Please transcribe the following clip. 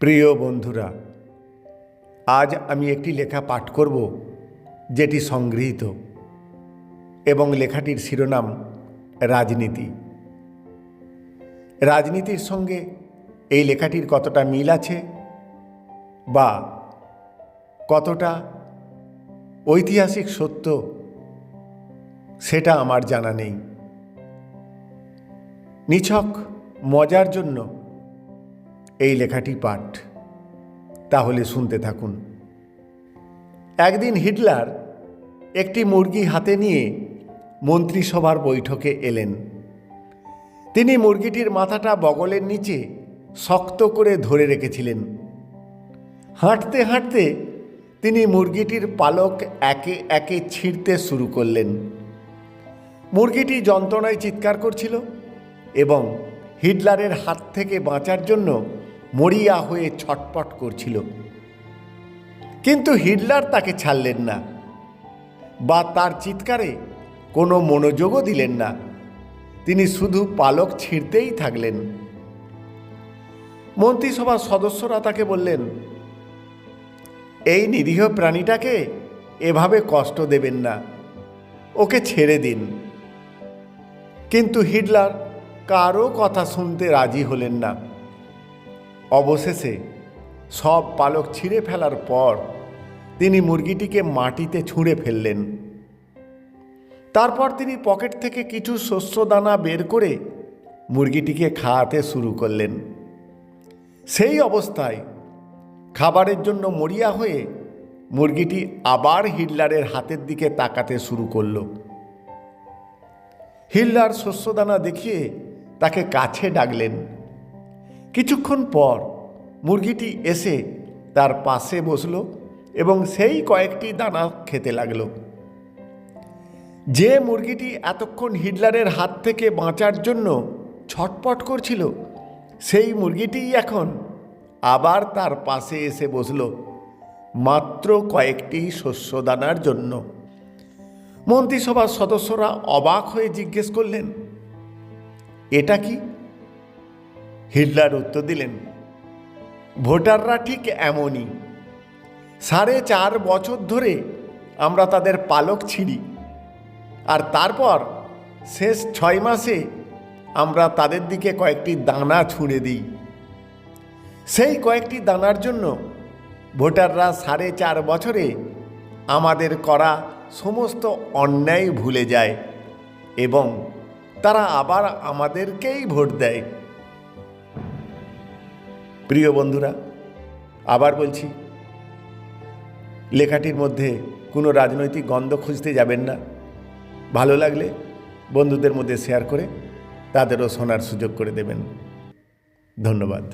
প্রিয় বন্ধুরা, আজ আমি একটি লেখা পাঠ করব যেটি সংগৃহীত এবং লেখাটির শিরোনাম রাজনীতি। রাজনীতির সঙ্গে এই লেখাটির কতটা মিল আছে বা কতটা ঐতিহাসিক সত্য সেটা আমার জানা নেই। নিছক মজার জন্য এই লেখাটি পাঠ। তাহলে শুনতে থাকুন। একদিন হিটলার একটি মুরগি হাতে নিয়ে মন্ত্রিসভার বৈঠকে এলেন। তিনি মুরগিটির মাথাটা বগলের নিচে শক্ত করে ধরে রেখেছিলেন। হাঁটতে হাঁটতে তিনি মুরগিটির পালক একে একে ছিঁড়তে শুরু করলেন। মুরগিটি যন্ত্রণায় চিৎকার করছিল এবং হিটলারের হাত থেকে বাঁচার জন্য মরিয়া হয়ে ছটপট করছিল। কিন্তু হিটলার তাকে ছাড়লেন না বা তার চিৎকারে কোনো মনোযোগও দিলেন না। তিনি শুধু পালক ছিঁড়তেই থাকলেন। মন্ত্রিসভার সদস্যরা তাকে বললেন, এই নিরীহ প্রাণীটাকে এভাবে কষ্ট দেবেন না, ওকে ছেড়ে দিন। কিন্তু হিটলার কারও কথা শুনতে রাজি হলেন না। অবশেষে সব পালক ছিঁড়ে ফেলার পর তিনি মুরগিটিকে মাটিতে ছুঁড়ে ফেললেন। তারপর তিনি পকেট থেকে কিছু শস্য দানা বের করে মুরগিটিকে খাওয়াতে শুরু করলেন। সেই অবস্থায় খাবারের জন্য মরিয়া হয়ে মুরগিটি আবার হিটলারের হাতের দিকে তাকাতে শুরু করল। হিটলার শস্যদানা দেখিয়ে তাকে কাছে ডাকলেন। কিছুক্ষণ পর মুরগিটি এসে তার পাশে বসল এবং সেই কয়েকটি দানা খেতে লাগল। যে মুরগিটি এতক্ষণ হিটলারের হাত থেকে বাঁচার জন্য ছটপট করছিল, সেই মুরগিটিই এখন আবার তার পাশে এসে বসল, মাত্র কয়েকটি শস্যদানার জন্য। মন্ত্রিসভার সদস্যরা অবাক হয়ে জিজ্ঞেস করলেন, এটা কি? হিটলার উত্তর দিলেন, ভোটাররা ঠিক এমনই। সাড়ে চার বছর ধরে আমরা তাদের পালক ছিঁড়ি। আর তারপর শেষ ছয় মাসে আমরা তাদের দিকে কয়েকটি দানা ছুঁড়ে দিই। সেই কয়েকটি দানার জন্য ভোটাররা সাড়ে চার বছরে আমাদের করা সমস্ত অন্যায় ভুলে যায় এবং তারা আবার আমাদেরকেই ভোট দেয়। প্রিয় বন্ধুরা, আবার বলছি, লেখাটির মধ্যে কোনো রাজনৈতিক গন্ধ খুঁজতে যাবেন না। ভালো লাগলে বন্ধুদের মধ্যে শেয়ার করে তাদেরও শোনার সুযোগ করে দেবেন। ধন্যবাদ।